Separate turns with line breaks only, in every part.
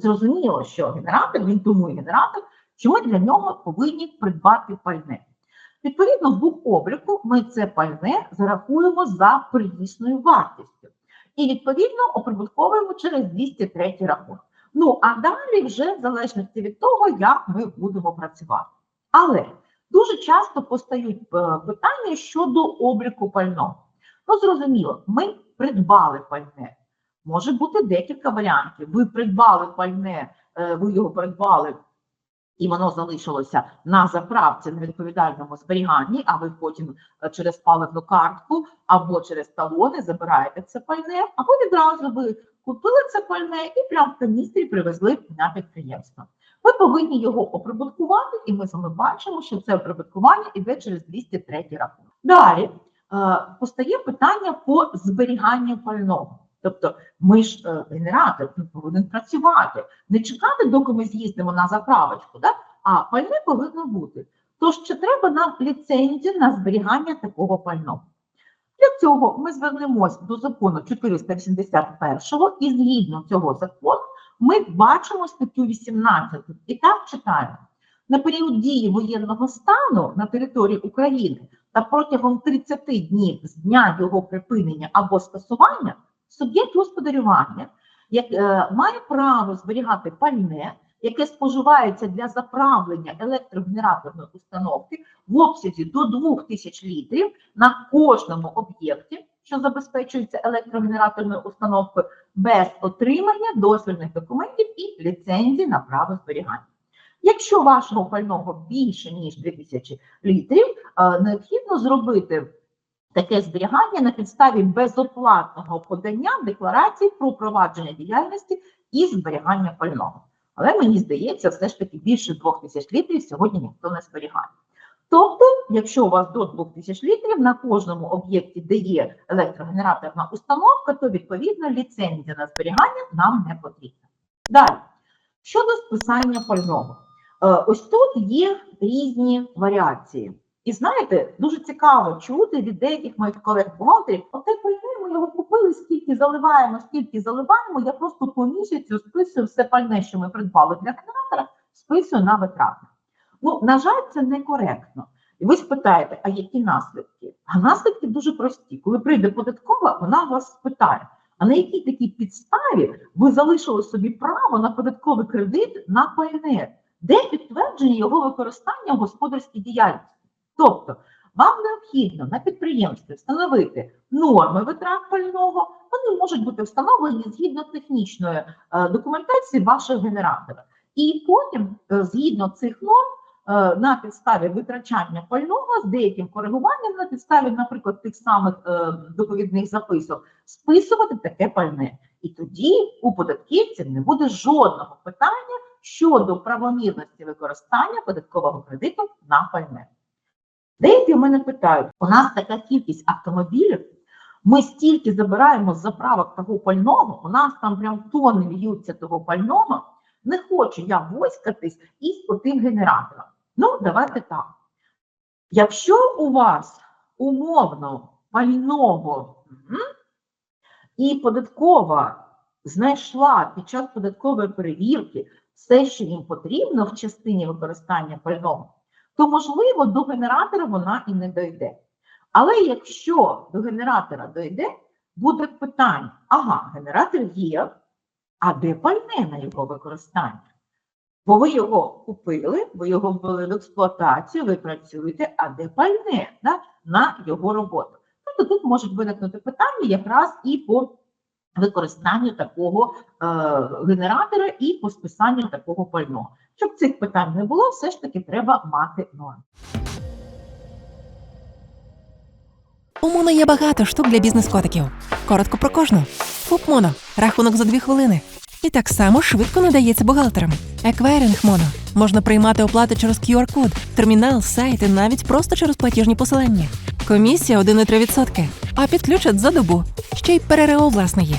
Зрозуміло, що генератор, він тому генератор, що ми для нього повинні придбати пальне. Відповідно, в бухобліку ми це пальне зарахуємо за первісною вартістю. І відповідно оприбутковуємо через 203 рахунок. Ну а далі вже в залежності від того, як ми будемо працювати. Але дуже часто постають е, питання щодо обліку пального. Ну, зрозуміло, ми придбали пальне. Може бути декілька варіантів. Ви придбали пальне, е, ви його придбали, і воно залишилося на заправці на відповідальному зберіганні, а ви потім е, через паливну картку або через талони забираєте це пальне, або відразу ви купили це пальне і прямо в каністрі привезли на підприємство. Ви повинні його оприбуткувати, і ми з вами бачимо, що це оприбуткування іде через 203 рахунок. Далі е, постає питання по зберіганню пального. Тобто ми ж е, генератор він повинен працювати, не чекати, доки ми з'їздимо на заправочку, да? а пальне повинно бути. Тож чи треба нам ліцензію на зберігання такого пального? Для цього ми звернемось до закону 481 і згідно цього закону ми бачимо статтю 18 і так читаємо. На період дії воєнного стану на території України та протягом 30 днів з дня його припинення або скасування суб'єкт господарювання як, е, має право зберігати пальне, яке споживається для заправлення електрогенераторної установки в обсязі до 2000 літрів на кожному об'єкті, що забезпечується електрогенераторною установкою, без отримання дозвільних документів і ліцензії на право зберігання. Якщо вашого пального більше ніж 2000 літрів, е, необхідно зробити таке зберігання на підставі безоплатного подання декларації про провадження діяльності і зберігання пального. Але мені здається, все ж таки більше 2000 літрів сьогодні ніхто не зберігає. Тобто, якщо у вас до 2000 літрів на кожному об'єкті, де є електрогенераторна установка, то відповідно ліцензія на зберігання нам не потрібна. Далі, щодо списання пального, Е, ось тут є різні варіації. І знаєте, дуже цікаво чути від деяких моїх колег-бухгалтерів, оте пальне ми його купили, скільки заливаємо, скільки заливаємо. Я просто по місяцю списую все пальне, що ми придбали для генератора, списую на витрати. Ну, на жаль, це некоректно. І ви спитаєте, а які наслідки? А наслідки дуже прості. Коли прийде податкова, вона вас спитає, а на якій такій підставі ви залишили собі право на податковий кредит на пальне, де підтвердження його використання в господарській діяльності? Тобто, вам необхідно на підприємстві встановити норми витрат пального, вони можуть бути встановлені згідно технічної е, документації вашого генератора. І потім, е, згідно цих норм, е, на підставі витрачання пального з деяким коригуванням, на підставі, наприклад, тих самих доповідних записок, списувати таке пальне. І тоді у податківців не буде жодного питання щодо правомірності використання податкового кредиту на пальне. Деякі в мене питають: у нас така кількість автомобілів, ми стільки забираємо з заправок того пального, у нас там прям тони льються того пального. Не хочу я воськатись із отим генератором. Ну, давайте так. Якщо у вас умовно пального і податкова знайшла під час податкової перевірки все, що їм потрібно в частині використання пального, то, можливо, до генератора вона і не дойде. Але якщо до генератора дойде, буде питання: ага, генератор є, а де пальне на його використання? Бо ви його купили, ви його ввели в експлуатацію, ви працюєте, а де пальне да, на його роботу? Тобто тут можуть виникнути питання якраз і по використанню такого е, генератора і по списанню такого пального. Щоб цих питань не було, все ж таки треба мати норм.
У Моно є багато штук для бізнес-котиків. Коротко про кожну. ФУП Моно. Рахунок за дві хвилини. І так само швидко надається бухгалтерам. Еквайринг Моно. Можна приймати оплати через QR-код, термінал, сайт і навіть просто через платіжні посилання. Комісія 1,3%. А підключать за добу. Ще й ПРРО власне є.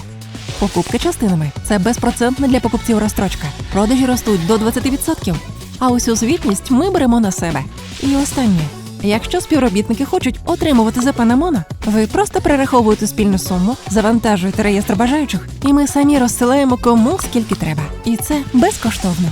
Покупки частинами це безпроцентна для покупців розстрочка. Продажі ростуть до 20%. А усю звітність ми беремо на себе. І останнє Якщо співробітники хочуть отримувати ЗП на ви просто перераховуєте спільну суму, завантажуєте реєстр бажаючих, і ми самі розсилаємо кому скільки треба. І це безкоштовно.